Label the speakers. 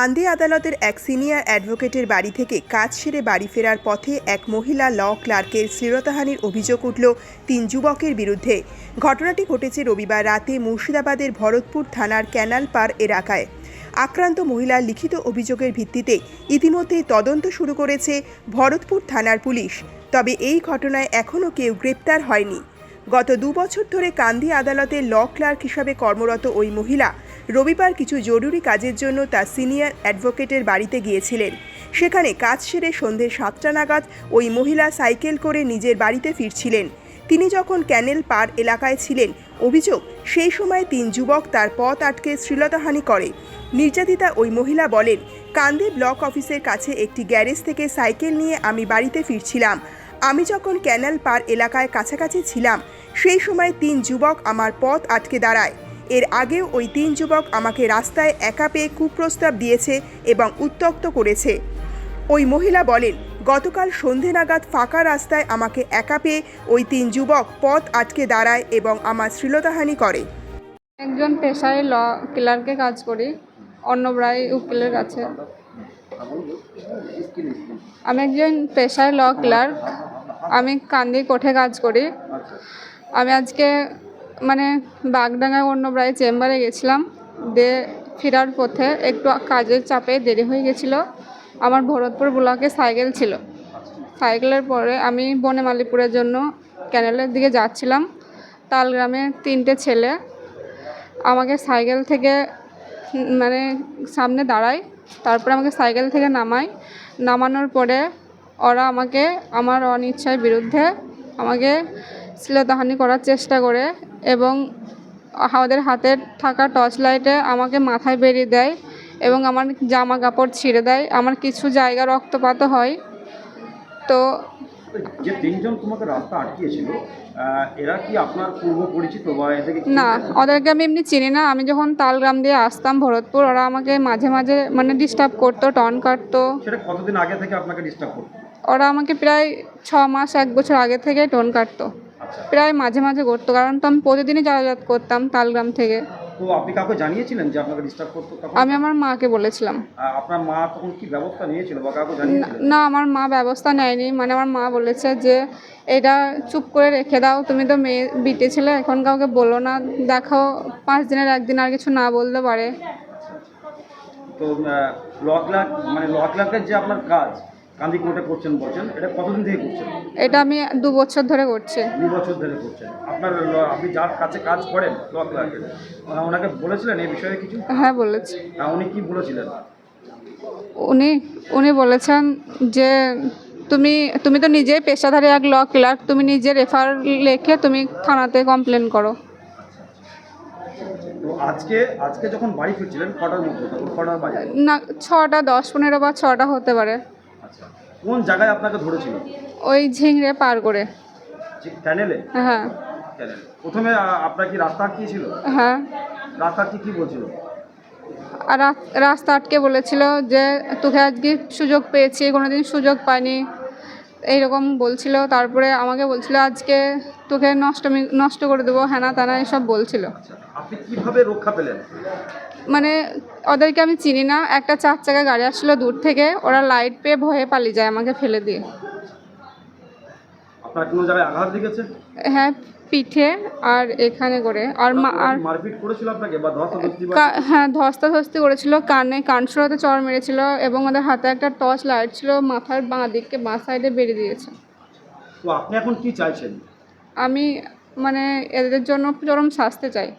Speaker 1: কান্দি আদালতের এক সিনিয়র অ্যাডভোকেটের বাড়ি থেকে কাজ সেরে বাড়ি ফেরার পথে এক মহিলা ল ক্লার্কের শ্লীলতাহানির অভিযোগ উঠল তিন যুবকের বিরুদ্ধে। ঘটনাটি ঘটেছে রবিবার রাতে মুর্শিদাবাদের ভরতপুর থানার ক্যানাল পার এলাকায়। আক্রান্ত মহিলার লিখিত অভিযোগের ভিত্তিতে ইতিমধ্যেই তদন্ত শুরু করেছে ভরতপুর থানার পুলিশ। তবে এই ঘটনায় এখনও কেউ গ্রেপ্তার হয়নি। গত দু বছর ধরে কান্দি আদালতে ল ক্লার্ক হিসাবে কর্মরত ওই মহিলা রবিবার কিছু জরুরি কাজের জন্য তার সিনিয়র অ্যাডভোকেটের বাড়িতে গিয়েছিলেন। সেখানে কাজ সেরে সন্ধে সাতটা নাগাদ ওই মহিলা সাইকেল করে নিজের বাড়িতে ফিরছিলেন। তিনি যখন ক্যানেল পার এলাকায় ছিলেন, অভিযোগ সেই সময় তিন যুবক তার পথ আটকে শ্লীলতাহানি করে। নির্যাতিতা ওই মহিলা বলেন, কান্দি ব্লক অফিসের কাছে একটি গ্যারেজ থেকে সাইকেল নিয়ে আমি বাড়িতে ফিরছিলাম। আমি যখন ক্যানেল পার এলাকায় কাছাকাছি ছিলাম, সেই সময় তিন যুবক আমার পথ আটকে দাঁড়ায়। এর আগেও ওই তিন যুবক আমাকে রাস্তায় একা পেয়ে কুপ্রস্তাব দিয়েছে এবং উত্তক্ত করেছে। ওই মহিলা বলেন, গতকাল সন্ধে নাগাদ ফাঁকা রাস্তায় আমাকে একা পেয়ে ওই তিন যুবক পথ আটকে দাঁড়ায় এবং আমার শ্লীলতাহানি করে।
Speaker 2: একজন পেশায় ল ক্লার্কে কাজ করি অর্ণব রায় উকিলের কাছে। আমি একজন পেশায় ল ক্লার্ক, আমি কান্দি কোঠে কাজ করি। আমি আজকে মানে বাগডাঙ্গা অর্ণব রায় চেম্বারে গেছিলাম। দিয়ে ফেরার পথে একটু কাজের চাপে দেরি হয়ে গেছিল। আমার ভরতপুর ব্লকে সাইকেল ছিল। সাইকেলের পরে আমি বনে মালিপুরের জন্য ক্যানেলের দিকে যাচ্ছিলাম। তালগ্রামে তিনটে ছেলে আমাকে সাইকেল থেকে মানে সামনে দাঁড়ায়, তারপরে আমাকে সাইকেল থেকে নামায়। নামানোর পরে ওরা আমাকে আমার অনিচ্ছার বিরুদ্ধে আমাকে শ্লীলতাহানি করার চেষ্টা করে এবং আমাদের হাতে থাকা টর্চ লাইটে আমাকে মাথায় বেরিয়ে দেয় এবং আমার জামা কাপড় ছিঁড়ে দেয়। আমার কিছু জায়গা রক্তপাতও হয়। তো
Speaker 3: যে তিনজন তোমাকে রাস্তা আটকিয়েছিল এরা কি আপনার পূর্ব পরিচিত বা এদেরকে
Speaker 2: না ওদেরকে আমি এমনি চিনি না। আমি যখন তালগ্রাম দিয়ে আসতাম ভরতপুর ওরা আমাকে মাঝে মাঝে মানে ডিস্টার্ব করতো টন কাটতো।
Speaker 3: সেটা কতদিন আগে থেকে আপনাকে ডিস্টার্ব করতো?
Speaker 2: ওরা আমাকে প্রায় ছ মাস এক বছর আগে থেকে টোন কাটতো। প্রায় মাঝে মাঝে করতো কারণ তো আমি প্রতিদিনই যাতায়াত করতাম তালগ্রাম থেকে।
Speaker 3: তো আপনি কাউকে জানিয়েছিলেন যে আপনাকে ডিস্টার্ব করতো তখন?
Speaker 2: আমি আমার মাকে বলেছিলাম।
Speaker 3: আহ, আপনার মা তখন কি ব্যবস্থা নিয়েছিল বা কাউকে জানিয়েছিলেন
Speaker 2: না আমার মা ব্যবস্থা নেয়নি। মানে আমার মা বলেছে যে এটা চুপ করে রেখে দাও তুমি তো মেয়ে বিটে ছেলে এখন কাউকে বলো না। দেখো পাঁচ দিনের একদিন আর কিছু না বলতে পারে।
Speaker 3: তো ল ক্লার্ক মানে যে আপনার কাজ কোর্টে করছেন বলছেন? এটা কতদিন থেকে করছেন?
Speaker 2: এটা আমি দু বছর ধরে করছি।
Speaker 3: দুই বছর ধরে করছেন। আপনার আপনি যার কাছে কাজ করেন ল ক্লার্কের ওনাকে বলেছিলেন এই বিষয়ে কিছু?
Speaker 2: হ্যাঁ বলেছি।
Speaker 3: উনি কি বলেছিলেন?
Speaker 2: উনি উনি বলেছেন যে তুমি তুমি তো নিজেই পেশাধারী এক ল ক্লার্ক তুমি নিজে রেফার লেখে তুমি থানাতে কমপ্লেন করো।
Speaker 3: আজকে আজকে যখন বাড়ি ফিরছিলেন কটার মধ্যে? কটার বাজে?
Speaker 2: না ছটা দশ পনেরো বা ছটা হতে পারে।
Speaker 3: কোন জায়গায় আপনাকে ধরেছিল?
Speaker 2: ওই ঝিংড়ে পার করে।
Speaker 3: ক্যানেলে
Speaker 2: হ্যাঁ।
Speaker 3: ক্যানেলে প্রথমে আপনার কি রাস্তা আটকিয়েছিল
Speaker 2: হ্যাঁ।
Speaker 3: রাস্তা আটকে কি বলছিল?
Speaker 2: আর রাস- রাস্তা আটকে বলেছিল যে তোকে আজকে সুযোগ পেয়েছি কোনোদিন সুযোগ পাইনি। এইরকম বলছিল তারপরে আমাকে বলছিল আজকে তোকে নষ্ট নষ্ট করে দেবো। হ্যানা তানা এসব বলছিল।
Speaker 3: আপনি কীভাবে রক্ষা পেলেন?
Speaker 2: মানে ওদেরকে আমি চিনি না। একটা চার চাকা গাড়ি আসছিল দূর থেকে ওরা লাইট পেয়ে ভয়ে পালিয়ে যায় আমাকে ফেলে দিয়ে।
Speaker 3: আপনার কোনো জায়গায় আঘাত লেগেছে
Speaker 2: হ্যাঁ পিঠে আর এখানে করে। আর মা আর
Speaker 3: মারপিট করেছিল আপনাকে বা ধস্তাধস্তি বা
Speaker 2: কা- হ্যাঁ ধস্তাধস্তি করেছিল। কানে কানসুরাতে চড় মেরেছিল এবং ওদের হাতে একটা টর্চ লাইট ছিল মাথার বাঁ দিককে বাঁ সাইডে বেরিয়ে দিয়েছে।
Speaker 3: আপনি এখন কি চাইছেন?
Speaker 2: আমি মানে এদের জন্য চরম শাস্তি চাই।